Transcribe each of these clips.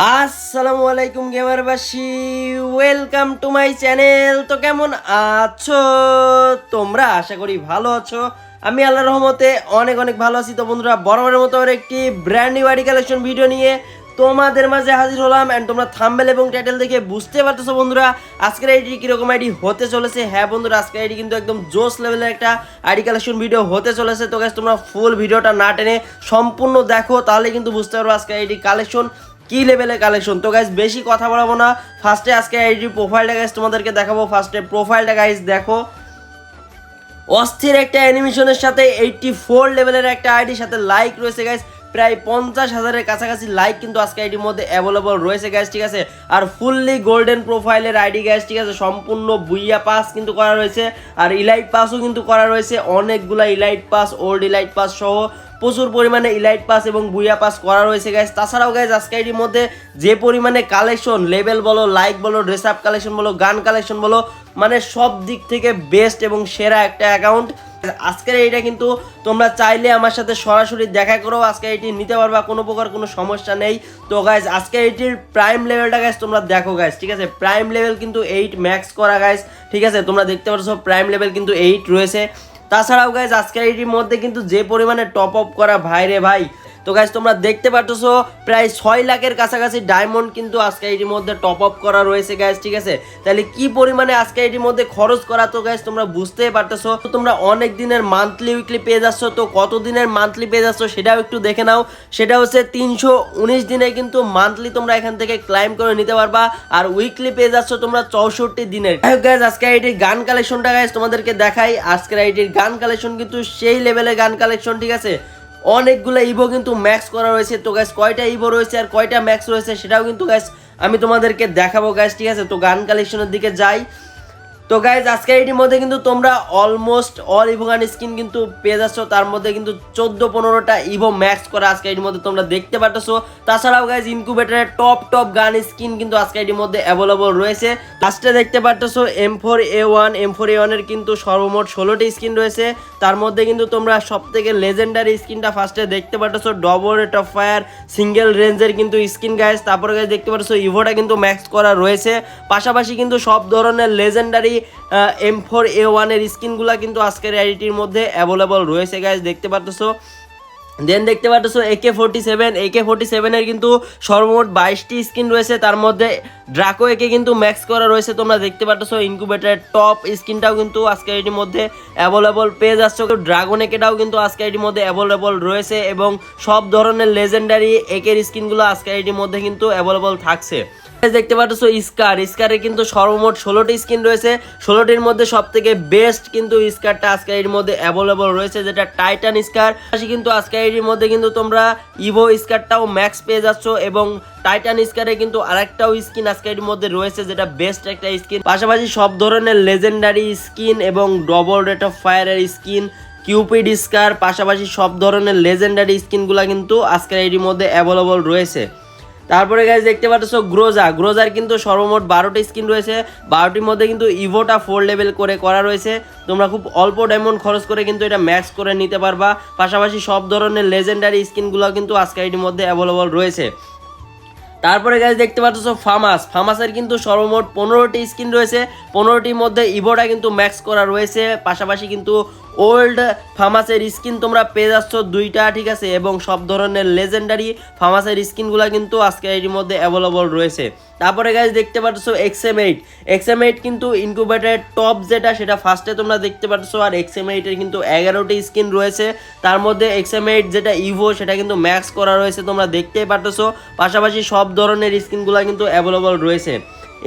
আসসালামু আলাইকুম গেমারবাসী ওয়েলকাম টু মাই চ্যানেল তো কেমন আছো? তোমরা আশা করি ভালো আছো। আমি আল্লাহর রহমতে অনেক অনেক ভালো আছি। তো বন্ধুরা, বরাবরের মতো আর একটি brand new ID collection video নিয়ে তোমাদের মাঝে হাজির হলাম। অ্যান্ড তোমরা থাম্বেল এবং টাইটেল দেখে বুঝতে পারতেছো বন্ধুরা, আজকের আইডি কীরকম আইডি হতে চলেছে। হ্যাঁ বন্ধুরা, আজকের আইডি কিন্তু একদম জোস লেভেলের একটা আইডি কালেকশন ভিডিও হতে চলেছে। তো গাইস তোমরা ফুল ভিডিওটা না টেনে সম্পূর্ণ দেখো, তাহলে কিন্তু বুঝতে পারব আজকের আইডি কালেকশন কি লেভেলের কালেকশন তো গাইজ বেশি কথা বলাবো না। ফার্স্টে আজকে আইডি প্রোফাইলটা গাইজ তোমাদেরকে দেখাবো। ফার্স্টে প্রোফাইলটা গাইজ দেখো। অস্থির একটা অ্যানিমেশনের সাথে এইটটি ফোর লেভেলের একটা আইডির সাথে লাইক রয়েছে গাইজ প্রায় পঞ্চাশ হাজারের কাছাকাছি লাইক কিন্তু আজকে আইডির মধ্যে অ্যাভেলেবল রয়েছে গ্যাস ঠিক আছে? আর ফুললি গোল্ডেন প্রোফাইলের আইডি গ্যাস ঠিক আছে? সম্পূর্ণ বুইয়া পাস কিন্তু করা রয়েছে। আর ইলাইট পাসও কিন্তু করা রয়েছে। অনেকগুলা elite pass old elite pass সহ প্রচুর পরিমাণে ইলাইট পাস এবং বুয়া পাস করা রয়েছে গ্যাস তাছাড়াও গাইজ আজকে আইডির মধ্যে যে পরিমাণে কালেকশন লেভেল বলো লাইক বলো ড্রেস আপ কালেকশন বলো, গান কালেকশন বলো মানে সব দিক থেকে বেস্ট এবং সেরা একটা অ্যাকাউন্ট আজকের এইটা কিন্তু তোমরা চাইলে আমার সাথে সরাসরি দেখা করো, আজকে এটি নিতে পারবা, কোনো প্রকার কোনো সমস্যা নেই। তো গাইজ আজকে এটির প্রাইম লেভেলটা গাইজ তোমরা দেখো গাইজ ঠিক আছে? প্রাইম লেভেল কিন্তু এইট ম্যাক্স করা গাইজ ঠিক আছে? তোমরা দেখতে পাচ্ছ প্রাইম লেভেল কিন্তু এইট রয়েছে। তাছাড়াও গাইজ আজকের এটির মধ্যে কিন্তু যে পরিমাণে টপ আপ করা ভাই রে ভাই তো গাইজ তোমরা দেখতে পাচ্ছ প্রায় ছয় লাখের কাছাকাছি ডায়মন্ড কিন্তু আজকে এটির মধ্যে টপ আপ করা রয়েছে গাইজ ঠিক আছে? তাহলে কি পরিমাণে আজকে এটির মধ্যে খরচ করা? তো গাইজ তোমরা বুঝতেই পারতেছো। তো তোমরা অনেক দিনের মান্থলি উইকলি পেয়ে যাচ্ছ। তো কত দিনের মান্থলি পেয়ে যাচ্ছ সেটাও একটু দেখে নাও। সেটা হচ্ছে তিনশো উনিশ দিনে কিন্তু মান্থলি তোমরা এখান থেকে ক্লাইম করে নিতে পারবা। আর উইকলি পেয়ে যাচ্ছ তোমরা চৌষট্টি দিনের। গাইজ আজকে আইডির গান কালেকশনটা গাইজ তোমাদেরকে দেখাই। আজকের আইডির গান কালেকশন কিন্তু সেই লেভেলের গান কালেকশন ঠিক আছে? অনেকগুলো ইভো কিন্তু ম্যাক্স করা রয়েছে। তো গ্যাস কয়টা ইভো রয়েছে আর কয়টা ম্যাক্স রয়েছে সেটাও কিন্তু গ্যাস আমি তোমাদেরকে দেখাবো গ্যাস ঠিক আছে? তো গান কালেকশনের দিকে যাই। তো গাইজ আজকের এটির মধ্যে কিন্তু তোমরা almost all evo gun skin কিন্তু পেয়ে যাচ্ছ। তার মধ্যে কিন্তু চোদ্দ পনেরোটা ইভো ম্যাক্স করা আজকে এটির মধ্যে তোমরা দেখতে পারতেছো। তাছাড়াও গাইজ ইনকুবেটারের টপ টপ গান স্কিন কিন্তু আজকে এটির মধ্যে অ্যাভেলেবল রয়েছে। লাস্টে দেখতে পারতেছো M four A one M four A ওয়ানের কিন্তু সর্বমোট ষোলোটি স্কিন রয়েছে। তার মধ্যে কিন্তু তোমরা সব থেকে লেজেন্ডারি স্কিনটা ফার্স্টে দেখতে পাচ্ছ double rate of fire single রেঞ্জের কিন্তু স্কিন গাইজ তারপরে গাইজ দেখতে পারতেছো ইভোটা কিন্তু ম্যাক্স করা রয়েছে। পাশাপাশি কিন্তু সব ধরনের লেজেন্ডারি এম ফোর এ ওয়ানের স্কিনগুলো কিন্তু আজকের আইডিটির মধ্যে অ্যাভেলেবল রয়েছে গাইজ দেখতে পারতেছো। দেন দেখতে পাচ্ছ একে ফোর্টি সেভেন একে ফোর্টি সেভেনের কিন্তু সর্বমোট বাইশটি স্কিন রয়েছে। তার মধ্যে ড্রাকো একে কিন্তু ম্যাক্স করা রয়েছে। তোমরা দেখতে পাচ্ছ ইনকুবেটারের টপ স্কিনটাও কিন্তু আজকে এটির মধ্যে অ্যাভেলেবল পেয়ে যাচ্ছ। ড্রাগন একেটাও কিন্তু আজকে এটির মধ্যে অ্যাভেলেবল রয়েছে এবং সব ধরনের লেজেন্ডারি একের স্কিনগুলো আজকে এটির মধ্যে কিন্তু অ্যাভেলেবল থাকছে। দেখতে পাচ্ছ স্কার। স্কারে কিন্তু সর্বমোট ষোলোটি স্কিন রয়েছে। ষোলোটির মধ্যে সব থেকে বেস্ট কিন্তু স্কারটা আজকে এর মধ্যে অ্যাভেলেবল রয়েছে, যেটা টাইটান স্কার। কিন্তু আজকে এর মধ্যে কিন্তু তোমরা ইভো স্কারটাও ম্যাক্স পেয়ে যাচ্ছ এবং টাইটান স্কারে কিন্তু আরেকটাও স্কিন আজকে এর মধ্যে রয়েছে, যেটা বেস্ট একটা স্কিন। পাশাপাশি সব ধরনের লেজেন্ডারি স্কিন এবং ডবল রেট অফ ফায়ারের স্কিন কিউপিড স্কার, পাশাপাশি সব ধরনের লেজেন্ডারি স্কিনগুলো কিন্তু আজকের এর মধ্যে অ্যাভেলেবল রয়েছে। তারপরে গাইজ দেখতে পাচ্ছ গ্রোজা গ্রোজার কিন্তু সর্বমোট বারোটি স্কিন রয়েছে। বারোটির মধ্যে কিন্তু ইভোটা ফোর লেভেল করে করা রয়েছে। তোমরা খুব অল্প ডায়মন্ড খরচ করে কিন্তু এটা ম্যাক্স করে নিতে পারবা। পাশাপাশি সব ধরনের লেজেন্ডারি স্কিনগুলো কিন্তু আজকে এটির মধ্যে অ্যাভেলেবল রয়েছে। তারপরে গাছ দেখতে পাচ্ছ ফার্মাস ফার্মাসের কিন্তু সর্বমোট পনেরোটি স্কিন রয়েছে। পনেরোটির মধ্যে ইভোটা কিন্তু ম্যাক্স করা রয়েছে। পাশাপাশি কিন্তু ওল্ড ফার্মাসের স্কিন তোমরা পেয়ে যাচ্ছ দুইটা, ঠিক আছে? এবং সব ধরনের লেজেন্ডারি ফার্মাসের স্কিনগুলো কিন্তু আজকে এর মধ্যে অ্যাভেলেবল রয়েছে। তারপরে গাছ দেখতে পাচ্ছ এক্সএম এইট এক্সএম এইট কিন্তু ইনকুবেটারের টপ যেটা, সেটা ফার্স্টে তোমরা দেখতে পাচ্ছ, আর এক্সএম এইটের কিন্তু এগারোটি স্কিন রয়েছে। তার মধ্যে এক্সএম এইট যেটা ইভো সেটা কিন্তু ম্যাক্স করা রয়েছে, তোমরা দেখতেই পারতেছো। পাশাপাশি সব ধরনের স্কিনগুলো কিন্তু অ্যাভেলেবল রয়েছে।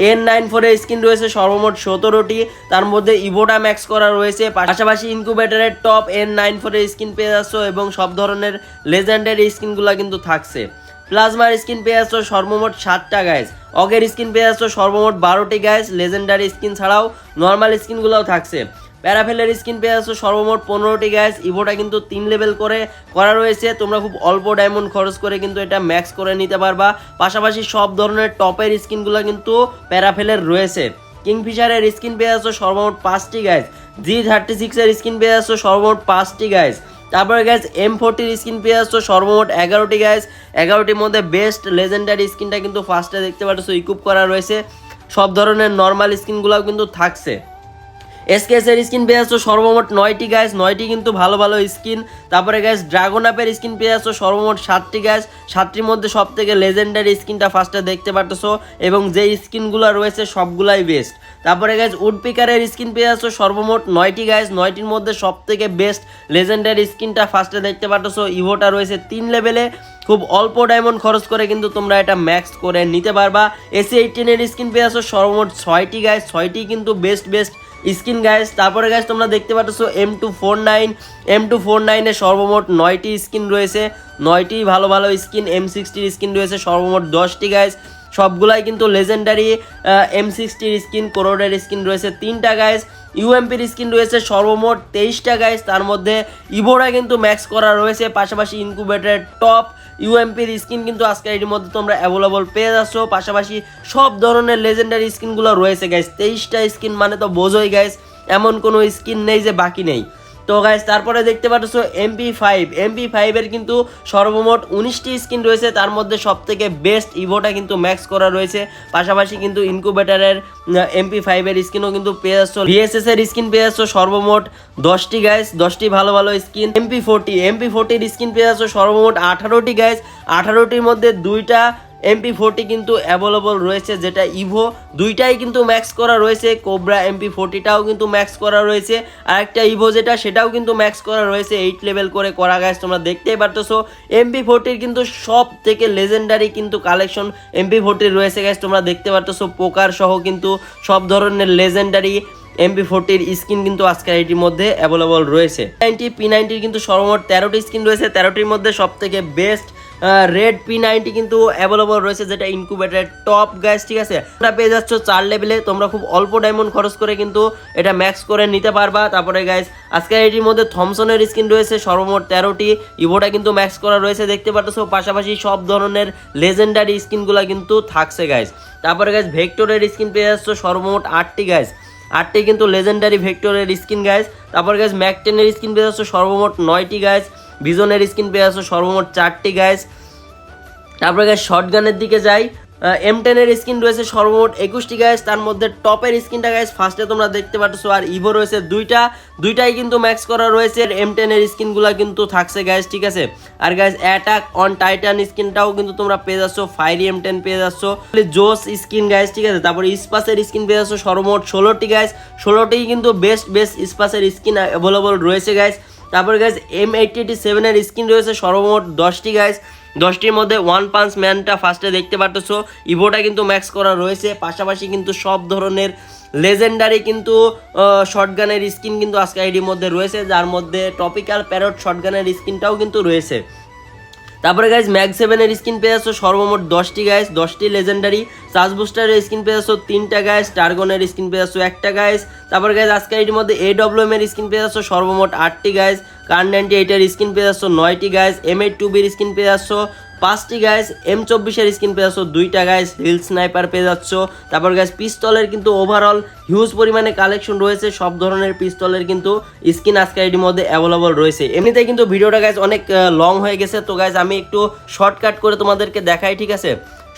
এন নাইন ফোরের স্ক্রিন রয়েছে সর্বমোট সতেরোটি। তার মধ্যে ইভোটা ম্যাক্স করা রয়েছে। পাশাপাশি ইনকুবেটারের টপ এন নাইন ফোরের স্ক্রিন পেয়ে যাচ্ছ এবং সব ধরনের লেজেন্ডের স্ক্রিনগুলো কিন্তু থাকছে। প্লাজমার স্ক্রিন পেয়ে যাচ্ছ সর্বমোট সাতটা গাইজ অগের স্ক্রিন পেয়ে যাচ্ছ সর্বমোট বারোটি গাইজ লেজেন্ডারি স্ক্রিন ছাড়াও নর্মাল স্ক্রিনগুলোও থাকছে। প্যারাফেলের স্কিন পেয়ে যাচ্ছ সর্বমোট পনেরোটি গ্যাস ইভোটা কিন্তু তিন লেভেল করে করা রয়েছে। তোমরা খুব অল্প ডায়মন্ড খরচ করে কিন্তু এটা ম্যাক্স করে নিতে পারবা। পাশাপাশি সব ধরনের টপের স্কিনগুলো কিন্তু প্যারাফেলের রয়েছে। কিংফিশারের স্কিন পেয়ে যাচ্ছ সর্বমোট পাঁচটি গ্যাস জি থার্টি সিক্সের স্কিন পেয়ে যাচ্ছ সর্বমোট পাঁচটি গ্যাস তারপরে গ্যাস এম ফোরটির স্কিন পেয়ে আসছো সর্বমোট এগারোটি গ্যাস এগারোটির মধ্যে বেস্ট লেজেন্ডারি স্কিনটা কিন্তু ফার্স্টে দেখতে পাচ্ছ ইকুপ করা রয়েছে। সব ধরনের নর্মাল স্কিনগুলোও কিন্তু থাকছে। এসকেএস এর স্কিন পেয়ে আসছো সর্বমোট নয়টি গ্যাস নয়টি কিন্তু ভালো ভালো স্কিন তারপরে গ্যাস ড্রাগন আপের স্কিন পেয়ে আসছো সর্বমোট সাতটি গ্যাস সাতটির মধ্যে সব থেকে লেজেন্ডারি স্কিনটা ফার্স্টে দেখতে পারতেছো এবং যে স্কিনগুলো রয়েছে সবগুলাই বেস্ট তারপরে গ্যাস উডপিকারের স্কিন পেয়ে আসছো সর্বমোট নয়টি গ্যাস নয়টির মধ্যে সব থেকে বেস্ট লেজেন্ডারি স্কিনটা ফার্স্টে দেখতে পারতেছো। ইভোটা রয়েছে তিন লেভেলে খুব অল্প ডায়মন্ড খরচ করে কিন্তু তোমরা এটা ম্যাক্স করে নিতে পারবা। এসি এইটিনের স্কিন পেয়ে আসো সর্বমোট ছয়টি গাছ ছয়টি কিন্তু বেস্ট বেস্ট স্কিন গাইস তারপরে গাইস তোমরা দেখতে পাচ্ছ M two four nine M two four নাইনে সর্বমোট নয়টি স্কিন রয়েছে, নয়টি ভালো ভালো স্কিন এম সিক্সটির স্কিন রয়েছে সর্বমোট দশটি গাইস সবগুলাই কিন্তু লেজেন্ডারি এম সিক্সটির স্কিন কোরোডের স্কিন রয়েছে তিনটা গাইস ইউএমপির স্কিন রয়েছে সর্বমোট তেইশটা গাইস তার মধ্যে ইভোরা কিন্তু ম্যাক্স করা রয়েছে, পাশাপাশি ইনকুবেটার টপ ইউএমপির স্কিন কিন্তু আজকে এর মধ্যে তোমরা অ্যাভেলেবল পেয়ে যাচ্ছ। পাশাপাশি সব ধরনের লেজেন্ডারি স্কিনগুলো রয়েছে গাইস তেইশটা স্কিন মানে তো বোঝোই গাইস এমন কোনো স্কিন নেই যে বাকি নেই। তো গাইজ তারপরে দেখতে পাচ্ছ এমপি ফাইভ এমপি ফাইভের কিন্তু সর্বমোট উনিশটি স্কিন রয়েছে। তার মধ্যে সব থেকে বেস্ট ইভোটা কিন্তু ম্যাক্স করা রয়েছে। পাশাপাশি কিন্তু ইনকুবেটারের এমপি ফাইভের স্কিনও কিন্তু পেয়ে যাচ্ছ। ভিএসএস এর স্কিন পেয়ে যাচ্ছ সর্বমোট দশটি গাইজ দশটি ভালো ভালো স্কিন এমপি ফোরটি এমপি ফোরটির স্কিন পেয়ে যাচ্ছ সর্বমোট আঠারোটি গাইজ আঠারোটির মধ্যে দুইটা এমপি ফোরটি কিন্তু অ্যাভেলেবল রয়েছে, যেটা ইভো দুইটাই কিন্তু ম্যাক্স করা রয়েছে কোবরা এমপি ফোরটিটাও কিন্তু ম্যাক্স করা রয়েছে আর একটা ইভো যেটা, সেটাও কিন্তু ম্যাক্স করা রয়েছে এইট লেভেল করে করা গাছ তোমরা দেখতেই পারতেছো। এমপি ফোরটির কিন্তু সব থেকে লেজেন্ডারি কিন্তু কালেকশন এমপি ফোরটির রয়েছে গাছ তোমরা দেখতে পারতেছো, পোকার সহ কিন্তু সব ধরনের লেজেন্ডারি এমপি ফোরটির স্কিন কিন্তু আজকের এটির মধ্যে অ্যাভেলেবল রয়েছে। নাইনটি পি নাইনটির কিন্তু সর্বমোট তেরোটি স্কিন রয়েছে, তেরোটির মধ্যে সব থেকে বেস্ট রেড পি নাইনটি কিন্তু অ্যাভেলেবল রয়েছে, যেটা ইনকুবেটার টপ গ্যাস ঠিক আছে? তোমরা পেয়ে যাচ্ছ চার লেভেলে তোমরা খুব অল্প ডায়মন্ড খরচ করে কিন্তু এটা ম্যাক্স করে নিতে পারবা। তারপরে গাইস আজকে এটির মধ্যে থমসনের স্কিন রয়েছে, সর্বমোট তেরোটি। ইভোটা কিন্তু ম্যাক্স করা রয়েছে, দেখতে পাচ্ছ পাশাপাশি সব ধরনের লেজেন্ডারি স্কিনগুলো কিন্তু থাকছে গাইস তারপরে গাইস ভেক্টরের স্কিন পেয়ে যাচ্ছ, সর্বমোট আটটি গাইস আটটি কিন্তু লেজেন্ডারি ভেক্টরের স্কিন গাইস তারপর গাইস ম্যাকটেনের স্কিন পেয়ে যাচ্ছ, সর্বমোট নয়টি গাইস ভিজনের স্কিন পেয়ে আসো, সর্বমোট চারটি গাইস তারপরে গাইস শর্ট গানের দিকে যাই। এম টেনের স্কিন রয়েছে সর্বমোট একুশটি গাইস তার মধ্যে টপের স্কিনটা গাইস ফার্স্টে তোমরা দেখতে পাচ্ছ আর ইভো রয়েছে দুইটা। দুইটাই কিন্তু ম্যাক্স করা রয়েছে এম টেনের স্কিনগুলো কিন্তু থাকছে গাইস ঠিক আছে? আর গাইস অ্যাটাক অন টাইটান স্কিনটাও কিন্তু তোমরা পেয়ে যাচ্ছ ফায়ারি এম টেন পেয়ে যাচ্ছ। জোস স্কিন গাইস ঠিক আছে? তারপরে ইস্পাসের স্কিন পেয়ে যাচ্ছ, সর্বমোট ষোলোটি গাইস ষোলোটি কিন্তু বেস্ট বেস্ট ইস্পাসের স্কিন অ্যাভেলেবল রয়েছে গাইস তারপরে গাইস এম এইটটি সেভেনের স্ক্রিন রয়েছে সর্বমোট দশটি গাইস দশটির মধ্যে ওয়ান পাঞ্চ ম্যানটা ফার্স্টে দেখতে পারতেছো। ইভোটা কিন্তু ম্যাক্স করা রয়েছে। পাশাপাশি কিন্তু সব ধরনের লেজেন্ডারি কিন্তু শর্টগানের স্কিন কিন্তু আজকে আইডির মধ্যে রয়েছে। যার মধ্যে টপিক্যাল প্যারট শর্টগানের স্কিনটাও কিন্তু রয়েছে। তারপরে গাইজ ম্যাগ সেভেনের স্কিন পেয়ে আসো সর্বমোট দশটি গাইজ দশটি লেজেন্ডারি চার্জ বুস্টারের স্কিন পেয়ে আসো তিনটা গাইজ টার্গনের স্কিন পেয়ে আসো একটা গাইজ তারপরে গাইজ আজকে এটির মধ্যে এ ডব্লিউ এমের স্ক্রিন পেয়ে আসো সর্বমোট আটটি গাইজ কার নাইনটি এইটের স্ক্রিন পেয়ে আসছো নয়টি গাইজ এম এইট টু বির স্ক্রিন পেয়ে যাচ্ছ পাঁচটি গাইস এম চব্বিশের স্কিন পেয়ে যাচ্ছ, দুইটা গাইস হিল স্নাইপার পেয়ে যাচ্ছ। তারপর গাইস পিস্তলের কিন্তু ওভারঅল হিউজ পরিমাণে কালেকশন রয়েছে, সব ধরনের পিস্তলের কিন্তু স্কিন আজকে এটির মধ্যে অ্যাভেলেবল রয়েছে। এমনিতে কিন্তু ভিডিওটা গাইস অনেক লং হয়ে গেছে, তো গাইস আমি একটু শর্টকাট করে তোমাদেরকে দেখাই, ঠিক আছে?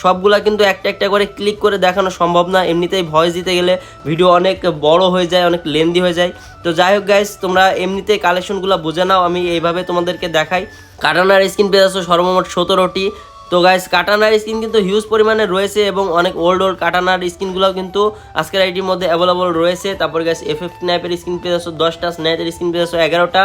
সবগুলা কিন্তু একটা একটা করে ক্লিক করে দেখানো সম্ভব না। এমনিতেই ভয়েস দিতে গেলে ভিডিও অনেক বড় হয়ে যায়, অনেক লেন্দি হয়ে যায়। তো যাই হোক গাইস তোমরা এমনিতেই কালেকশনগুলো বুঝে নাও, আমি এইভাবে তোমাদেরকে দেখাই। কাটানার স্কিন পেয়ে যাচ্ছ সর্বমোট সতেরোটি। তো গাইস কাটানার স্কিন কিন্তু হিউজ পরিমাণে রয়েছে এবং অনেক ওল্ড ওল্ড কাটানার স্কিনগুলোও কিন্তু আজকের আইটির মধ্যে অ্যাভেলেবল রয়েছে। তারপর গাইস এফ এফ স্ন্যাপের স্কিন পেয়ে যাচ্ছ দশটা স্ন্যাপের স্কিন পেয়ে যাচ্ছ এগারোটা।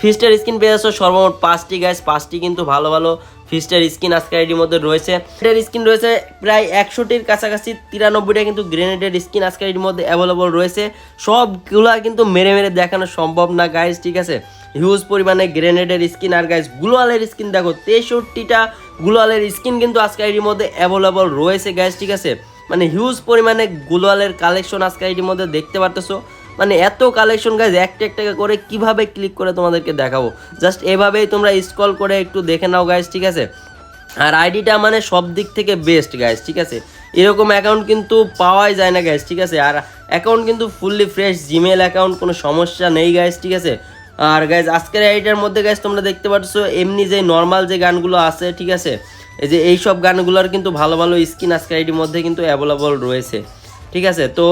ফিস্টের স্কিন পেয়ে যাচ্ছ সর্বমোট পাঁচটি গাইস পাঁচটি কিন্তু ভালো ভালো ফিস্টের স্কিন আজকের আইডির মধ্যে রয়েছে। এটার স্কিন রয়েছে প্রায় একশোটির কাছাকাছি, তিরানব্বইটা কিন্তু গ্রেনেডের স্কিন আজকের আইডির মধ্যে অ্যাভেলেবল রয়েছে। সবগুলা কিন্তু মেরে মেরে দেখানো সম্ভব না গাইস ঠিক আছে? হিউজ পরিমাণে গ্রেনেডের স্কিন আর গাইস গ্লোয়ালের স্কিন দেখো, তেষট্টিটা গ্লোয়ালের স্কিন কিন্তু আজকে আইডির মধ্যে অ্যাভেলেবল রয়েছে গাইস ঠিক আছে? মানে হিউজ পরিমাণে গ্লোয়ালের কালেকশন আজকে আইডির মধ্যে দেখতে পারতেছো। মানে এত কালেকশন গাইজ একটা একটা করে কীভাবে ক্লিক করে তোমাদেরকে দেখাবো? জাস্ট এভাবেই তোমরা স্ক্রল করে একটু দেখে নাও গাইজ ঠিক আছে? আর আইডিটা মানে সব দিক থেকে বেস্ট গাইজ ঠিক আছে? এরকম অ্যাকাউন্ট কিন্তু পাওয়াই যায় না গাইজ ঠিক আছে? আর অ্যাকাউন্ট কিন্তু ফুললি ফ্রেশ জিমেল অ্যাকাউন্ট কোনো সমস্যা নেই গাইজ ঠিক আছে? আর গাইজ আজকের এইটার মধ্যে গাইজ তোমরা দেখতে পাচ্ছ, এমনি যে নর্মাল যে গানগুলো আছে, ঠিক আছে? এই যে এইসব গানগুলোর কিন্তু ভালো ভালো স্কিন আজকের আইডির মধ্যে কিন্তু অ্যাভেলেবল রয়েছে, ঠিক আছে? তো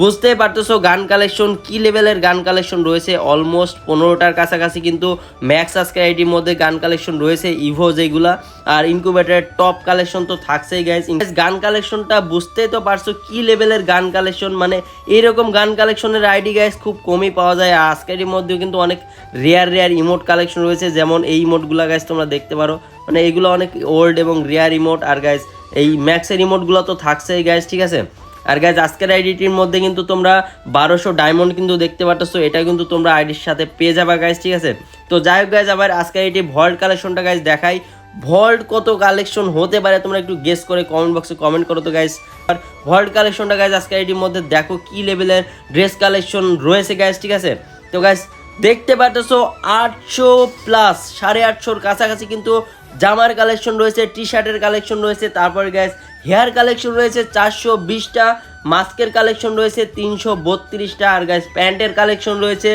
বুঝতেই পারতেছো, গান কালেকশন কি লেভেলের গান কালেকশন রয়েছে? অলমোস্ট পনেরোটার কাছাকাছি কিন্তু ম্যাক্স আজকের আইডির মধ্যে গান কালেকশন রয়েছে ইভো যেগুলা। আর ইনকুবেটারের টপ কালেকশন তো থাকছেই গাইজ গান কালেকশনটা বুঝতেই তো পারছ, কি লেভেলের গান কালেকশন মানে এইরকম গান কালেকশনের আইডি গাইজ খুব কমই পাওয়া যায়। আর আজকের মধ্যেও কিন্তু অনেক রেয়ার রেয়ার ইমোট কালেকশন রয়েছে, যেমন এই ইমোটগুলো গাইজ তোমরা দেখতে পারো। মানে এগুলো অনেক ওল্ড এবং রেয়ার ইমোট আর গাইজ এই ম্যাক্সের ইমোটগুলো তো থাকছেই গাইজ ঠিক আছে? আর গাইজ আজকের আইডিটির মধ্যে কিন্তু তোমরা বারোশো ডায়মন্ড কিন্তু দেখতে পাচ্ছ এটা কিন্তু তোমরা আইডির সাথে পেয়ে যাবা গাইজ ঠিক আছে? তো যাই হোক গাইজ আবার আজকের আইডি ভল্ট কালেকশনটা গাইজ দেখাই। ভল্ট কত কালেকশন হতে পারে তোমরা একটু গেস করে কমেন্ট বক্সে কমেন্ট করো তো গাইজ আর ভল্ট কালেকশনটা গাইজ আজকের আইডির মধ্যে দেখো কি লেভেলের ড্রেস কালেকশন রয়েছে গাইজ ঠিক আছে? তো গাইজ দেখতে পাচ্ছ আটশো প্লাস সাড়ে আটশোর কাছাকাছি কিন্তু জামার কালেকশন রয়েছে টি শার্টের কালেকশন রয়েছে। তারপরে গ্যাস হেয়ার কালেকশন রয়েছে চারশো বিশটা, মাস্কের কালেকশন রয়েছে তিনশো বত্রিশটা, আর গাইস প্যান্টের কালেকশন রয়েছে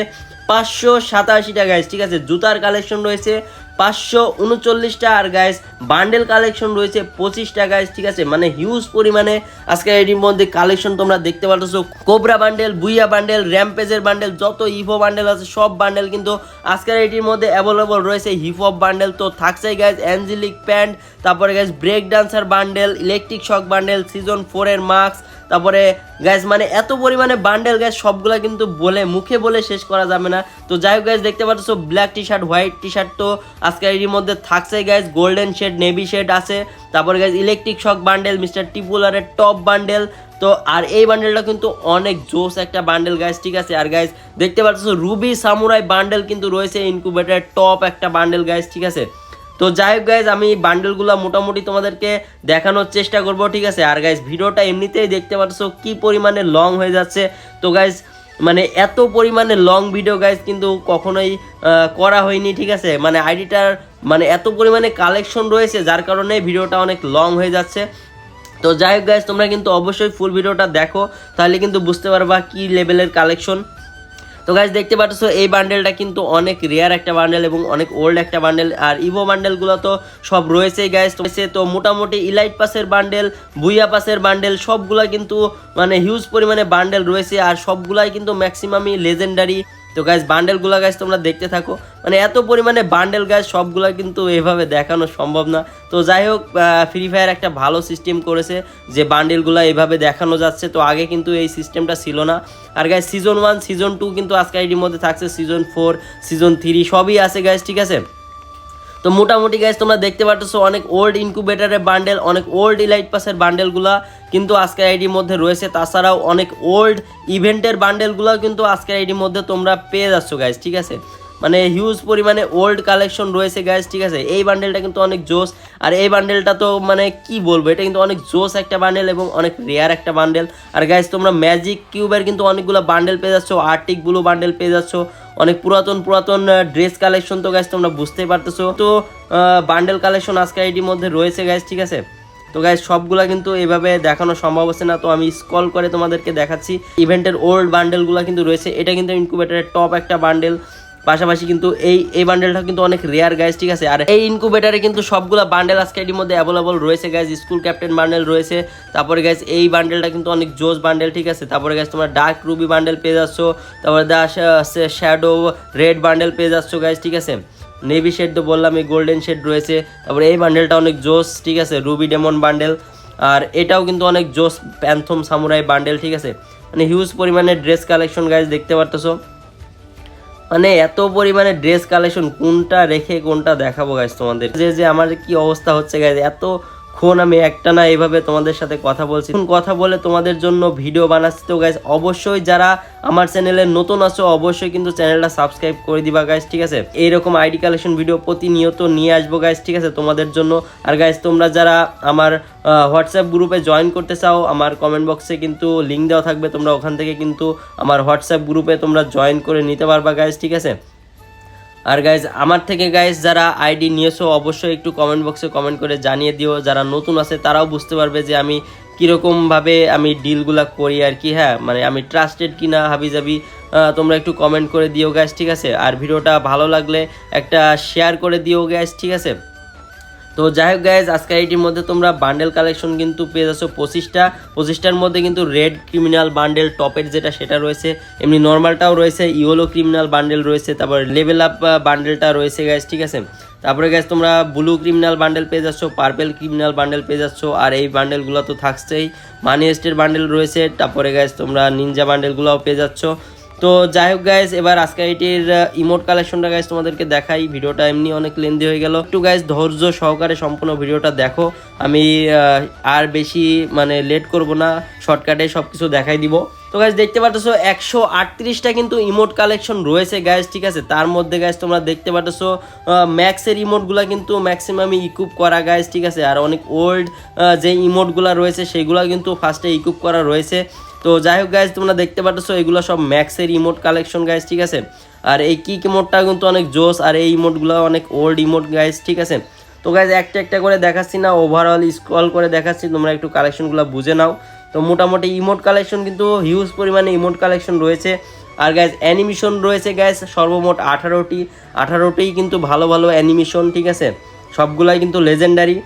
পাঁচশো সাতাশিটা গাইস ঠিক আছে? জুতার কালেকশন রয়েছে পাঁচশো উনচল্লিশটা আর গাইস বান্ডেল কালেকশন রয়েছে পঁচিশটা গাইস ঠিক আছে? মানে হিউজ পরিমাণে আজকে এটির মধ্যে কালেকশন তোমরা দেখতে পাচ্ছ কোবরা বান্ডেল বুইয়া বান্ডেল র্যাম্পেজের বান্ডেল যত ইফো বান্ডেল আছে, সব বান্ডেল কিন্তু আজকের এটির মধ্যে অ্যাভেলেবল রয়েছে। হিপ হপ বান্ডেল তো থাকছেই গাইস অ্যাঞ্জেলিক প্যান্ট তারপরে guys break dancer bundle electric shock bundle season ফোরের মাস্ক তারপরে গ্যাস মানে এত পরিমাণে বান্ডেল গ্যাস সবগুলা কিন্তু বলে, মুখে বলে শেষ করা যাবে না। তো যাই হোক গ্যাস দেখতে পাচ্ছ black T shirt white T shirt তো আজকে এর মধ্যে থাকছে guys golden shade navy shade আছে। তারপরে guys electric shock bundle mister টিপুলারের top bundle তো আর এই বান্ডেলটা কিন্তু অনেক জোস একটা বান্ডেল গাইস ঠিক আছে? আর গাইস দেখতে পাচ্ছ রুবি সামুরাই বান্ডেল কিন্তু রয়েছে ইনকুবেটার টপ একটা বান্ডেল গাইস ঠিক আছে? তো যাই হোক গাইজ আমি বান্ডেলগুলো মোটামুটি তোমাদেরকে দেখানোর চেষ্টা করব, ঠিক আছে? আর গাইজ ভিডিওটা এমনিতেই দেখতে পাচ্ছ কি পরিমাণে লং হয়ে যাচ্ছে। তো গাইজ মানে এত পরিমাণে লং ভিডিও গাইজ কিন্তু কখনোই করা হয়নি, ঠিক আছে? মানে আইডিটার মানে এত পরিমাণে কালেকশন রয়েছে, যার কারণে ভিডিওটা অনেক লং হয়ে যাচ্ছে। তো যাই হোক গাইজ তোমরা কিন্তু অবশ্যই ফুল ভিডিওটা দেখো, তাহলে কিন্তু বুঝতে পারবা কি লেভেলের কালেকশন তো গাইজ দেখতে পাচ্ছ, এই বান্ডেলটা কিন্তু অনেক রেয়ার একটা বান্ডেল এবং অনেক ওল্ড একটা বান্ডেল আর ইভো বান্ডেলগুলো তো সব রয়েছেই গাইজ রয়েছে তো মোটামুটি ইলাইট পাসের বান্ডেল বুইয়া পাসের বান্ডেল সবগুলা কিন্তু মানে হিউজ পরিমাণে বান্ডেল রয়েছে। আর সবগুলাই কিন্তু ম্যাক্সিমামই লেজেন্ডারি তো গাইজ বান্ডেলগুলো গাছ তোমরা দেখতে থাকো। মানে এত পরিমাণে বান্ডেল গাছ সবগুলা কিন্তু এভাবে দেখানো সম্ভব না। তো যাই হোক ফ্রি ফায়ার একটা ভালো সিস্টেম করেছে যে বান্ডেলগুলো এভাবে দেখানো যাচ্ছে। তো আগে কিন্তু এই সিস্টেমটা ছিল না। আর guys season one season two কিন্তু আজকে আইডির মধ্যে থাকছে সিজন ফোর সিজন থ্রি সবই আছে গাইজ ঠিক আছে? তো মোটামুটি গাইজ তোমরা দেখতে পাচ্ছ অনেক ওল্ড ইনকুবেটারের বান্ডেল অনেক ওল্ড ইলাইট পাসের বান্ডেলগুলো কিন্তু আজকের আইডির মধ্যে রয়েছে। তাছাড়াও অনেক ওল্ড ইভেন্টের বান্ডেলগুলো কিন্তু আজকের আইডির মধ্যে তোমরা পেয়ে যাচ্ছ গাইজ ঠিক আছে? মানে হিউজ পরিমাণে ওল্ড কালেকশন রয়েছে গাইজ ঠিক আছে? এই বান্ডেলটা কিন্তু অনেক জোস। আর এই বান্ডেলটা তো মানে কি বলব, এটা কিন্তু অনেক জোস একটা বান্ডেল এবং অনেক রেয়ার একটা বান্ডেল আর গাইজ তোমরা ম্যাজিক কিউবের কিন্তু অনেকগুলো বান্ডেল পেয়ে যাচ্ছ আর্টিক ব্লু বান্ডেল পেয়ে যাচ্ছ, অনেক পুরাতন পুরাতন ড্রেস কালেকশন তো গাইজ তোমরা বুঝতেই পারতেছো। তো বান্ডেল কালেকশন আজকে আইডির মধ্যে রয়েছে গাইজ ঠিক আছে? তো গাইজ সবগুলা কিন্তু এভাবে দেখানো সম্ভব হচ্ছে না, তো আমি স্কল করে তোমাদেরকে দেখাচ্ছি। ইভেন্টের ওল্ড বান্ডেলগুলো কিন্তু রয়েছে, এটা কিন্তু ইনকুবেটারের টপ একটা বান্ডেল পাশাপাশি কিন্তু এই এই বান্ডেলটা কিন্তু অনেক রেয়ার গাইজ ঠিক আছে? আর এই ইনকুবেটারে কিন্তু সবগুলো বান্ডেল আজকে এটির মধ্যে অ্যাভেলেবল রয়েছে গাইজ স্কুল ক্যাপ্টেন বান্ডেল রয়েছে। তারপরে গাইজ এই বান্ডেলটা কিন্তু অনেক জোস বান্ডেল ঠিক আছে? তারপরে গাইজ তোমরা ডার্ক রুবি বান্ডেল পেয়ে যাচ্ছ। তারপরে দা শ্যাডো রেড বান্ডেল পেয়ে যাচ্ছ গাইজ ঠিক আছে? নেভি শেড তো বললাম, এই গোল্ডেন শেড রয়েছে। তারপরে এই বান্ডেলটা অনেক জোস, ঠিক আছে? রুবি ডেমন বান্ডেল আর এটাও কিন্তু অনেক জোস প্যান্থম সামুরাই বান্ডেল ঠিক আছে? মানে হিউজ পরিমাণে ড্রেস কালেকশন গাইজ দেখতে পারতেছো। মানে এত পরিমাণে ড্রেস কালেকশন কোনটা রেখে কোনটা দেখাবো গাইজ তোমাদের? যে যে, আমার কি অবস্থা হচ্ছে গাইজ এত ক্ষণ আমি একটা না এইভাবে তোমাদের সাথে কথা বলছি। এখন কথা বলে তোমাদের জন্য ভিডিও বানাচ্ছি। তো গাইজ অবশ্যই যারা আমার চ্যানেলে নতুন আছো, অবশ্যই কিন্তু চ্যানেলটা সাবস্ক্রাইব করে দিবা গাইজ ঠিক আছে? এইরকম আইডি কালেকশন ভিডিও প্রতিনিয়ত নিয়ে আসব গাইজ ঠিক আছে? তোমাদের জন্য। আর গাইজ তোমরা যারা আমার হোয়াটসঅ্যাপ গ্রুপে জয়েন করতে চাও, আমার কমেন্ট বক্সে কিন্তু লিঙ্ক দেওয়া থাকবে। তোমরা ওখান থেকে কিন্তু আমার হোয়াটসঅ্যাপ গ্রুপে তোমরা জয়েন করে নিতে পারবা গাইজ ঠিক আছে? আর গাইজ আমার থেকে গাইজ যারা আইডি নিয়েছো, অবশ্যই একটু কমেন্ট বক্সে কমেন্ট করে জানিয়ে দিও। যারা নতুন আছে, তারাও বুঝতে পারবে যে আমি কীরকমভাবে আমি ডিলগুলা করি আর কি হ্যাঁ? মানে আমি ট্রাস্টেড কি না হাবি যাবি তোমরা একটু কমেন্ট করে দিও গ্যাস ঠিক আছে? আর ভিডিওটা ভালো লাগলে একটা শেয়ার করে দিও গ্যাস ঠিক আছে? তো যাই হোক গাইজ আজকে এইটির মধ্যে তোমরা বান্ডেল কালেকশন কিন্তু পেয়ে যাচ্ছ পঁচিশটা। পঁচিশটার মধ্যে কিন্তু রেড ক্রিমিনাল বান্ডেল টপের যেটা সেটা রয়েছে। এমনি নর্মালটাও রয়েছে ইয়েলো ক্রিমিনাল বান্ডেল রয়েছে, তারপর লেভেল আপ বান্ডেলটা রয়েছে গাইজ ঠিক আছে? তারপরে গ্যাস তোমরা ব্লু ক্রিমিনাল বান্ডেল পেয়ে যাচ্ছ পার্পেল ক্রিমিনাল বান্ডেল পেয়ে যাচ্ছ, আর এই বান্ডেলগুলো তো থাকছেই। মানি এস্টের বান্ডেল রয়েছে, তারপরে গ্যাস তোমরা নিনজা বান্ডেলগুলোও পেয়ে যাচ্ছ। তো যাই হোক গাইজ এবার আজকে এটির ইমোট কালেকশনটা গাইজ তোমাদেরকে দেখাই। ভিডিওটা এমনি অনেক লেন্দি হয়ে গেল। একটু গাইজ ধৈর্য সহকারে সম্পূর্ণ ভিডিওটা দেখো। আমি আর বেশি মানে লেট করব না শর্টকাটে সব কিছু দেখাই দিব। তো গাইজ দেখতে পাচ্ছ একশো আটত্রিশটা কিন্তু ইমোট কালেকশন রয়েছে গাইজ ঠিক আছে? তার মধ্যে গাইজ তোমরা দেখতে পাচ্ছ ম্যাক্সের ইমোটগুলো কিন্তু ম্যাক্সিমামই ইকুপ করা গাইজ ঠিক আছে? আর অনেক ওল্ড যে ইমোটগুলো রয়েছে, সেগুলো কিন্তু ফার্স্টে ইকুপ করা রয়েছে। তো যাই হোক গাইজ তোমরা দেখতে পাচ্ছ এগুলো সব ম্যাক্সের ইমোট কালেকশন গাইজ ঠিক আছে? আর এই কিক ইমোটটা কিন্তু অনেক জোস, আর এই ইমোটগুলো অনেক ওল্ড ইমোট গাইজ ঠিক আছে? তো গাইজ একটা একটা করে দেখাচ্ছি না ওভারঅল স্ক্রল করে দেখাচ্ছি, তোমরা একটু কালেকশনগুলো বুঝে নাও। তো মোটামুটি ইমোট কালেকশন কিন্তু হিউজ পরিমাণে ইমোট কালেকশন রয়েছে। আর গ্যাস অ্যানিমেশন রয়েছে গ্যাস সর্বমোট আঠারোটি, আঠারোটিই কিন্তু ভালো ভালো অ্যানিমেশন ঠিক আছে? সবগুলাই কিন্তু লেজেন্ডারি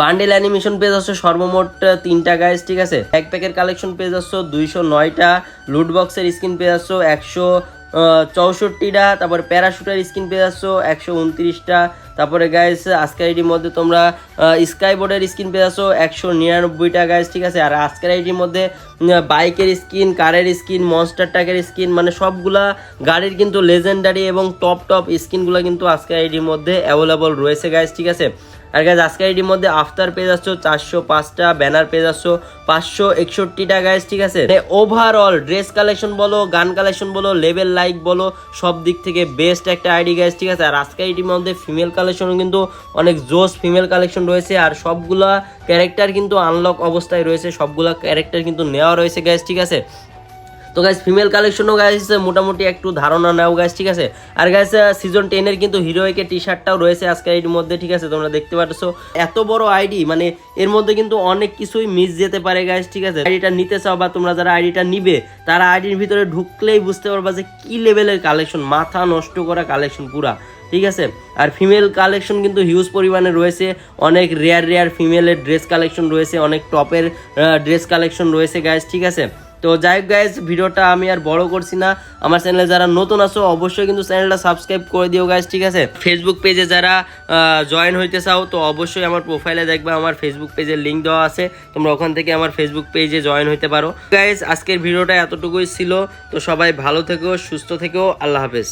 বান্ডেল অ্যানিমেশন পেজ আসছে সর্বমোট তিনটা গাইজ ঠিক আছে? এক প্যাকের কালেকশন পেয়ে আসছো দুইশো নয়টা। লুট বক্সের স্কিন পেজ আসছো একশো চৌষট্টিটা। তারপর প্যারাশুটের স্কিন পেয়ে আসছো একশো উনত্রিশটা। তারপরে গাইজ আজকের আইডির মধ্যে তোমরা স্কাই বোর্ডের স্কিন পেয়ে আসো একশো নিরানব্বইটা গাইজ ঠিক আছে? আর আজকের আইডির মধ্যে বাইকের স্কিন কারের স্কিন মনস্টার ট্যাকের স্কিন মানে সবগুলা গাড়ির কিন্তু লেজেন্ডারি এবং টপ টপ স্কিনগুলো কিন্তু আজকের আইডির মধ্যে অ্যাভেলেবল রয়েছে গাইজ ঠিক আছে? আর গাইজ আজকের আইডির মধ্যে আফতার পেয়ে যাচ্ছ চারশো পাঁচটা, ব্যানার পেয়ে যাচ্ছ পাঁচশো একষট্টিটা গাইজ ঠিক আছে? ওভারঅল ড্রেস কালেকশন বলো, গান কালেকশন বলো লেভেল লাইক বলো, সব দিক থেকে বেস্ট একটা আইডি গাইজ ঠিক আছে? আর আজকের আইডির মধ্যে ফিমেল কালেকশনও কিন্তু অনেক জোস ফিমেল কালেকশন রয়েছে, আর সবগুলা ক্যারেক্টার কিন্তু আনলক অবস্থায় রয়েছে, সবগুলা ক্যারেক্টার কিন্তু নেওয়া রয়েছে গাইজ ঠিক আছে? তো গাইজ ফিমেল কালেকশনও গাইজ মোটামুটি একটু ধারণা নাও গাইজ ঠিক আছে? আর গাইজ সিজন টেনের কিন্তু হিরোইকের টি শার্টটাও রয়েছে আজকে আইডির মধ্যে, ঠিক আছে? তোমরা দেখতে পাচ্ছ। এত বড় আইডি মানে এর মধ্যে কিন্তু অনেক কিছুই মিস যেতে পারে গাইজ ঠিক আছে? আইডিটা নিতে চাও বা তোমরা যারা আইডিটা নিবে, তারা আইডির ভিতরে ঢুকলেই বুঝতে পারবা যে কি লেভেলের কালেকশন মাথা নষ্ট করা কালেকশন পুরা, ঠিক আছে? আর ফিমেল কালেকশন কিন্তু হিউজ পরিমাণে রয়েছে, অনেক রেয়ার রেয়ার ফিমেলের ড্রেস কালেকশন রয়েছে, অনেক টপের ড্রেস কালেকশন রয়েছে গাইজ ঠিক আছে? তো যাই হোক গাইজ ভিডিওটা আমি আর বড় করছি না। আমার চ্যানেলে যারা নতুন আসো অবশ্যই কিন্তু চ্যানেলটা সাবস্ক্রাইব করে দিও গাইজ ঠিক আছে? ফেসবুক পেজে যারা জয়েন হইতে চাও, তো অবশ্যই আমার প্রোফাইলে দেখবে, আমার ফেসবুক পেজের লিঙ্ক দেওয়া আছে। তোমরা ওখান থেকে আমার ফেসবুক পেজে জয়েন হইতে পারো। গাইজ আজকের ভিডিওটা এতটুকুই ছিল। তো সবাই ভালো থেকো, সুস্থ থেকো, আল্লাহ হাফেজ।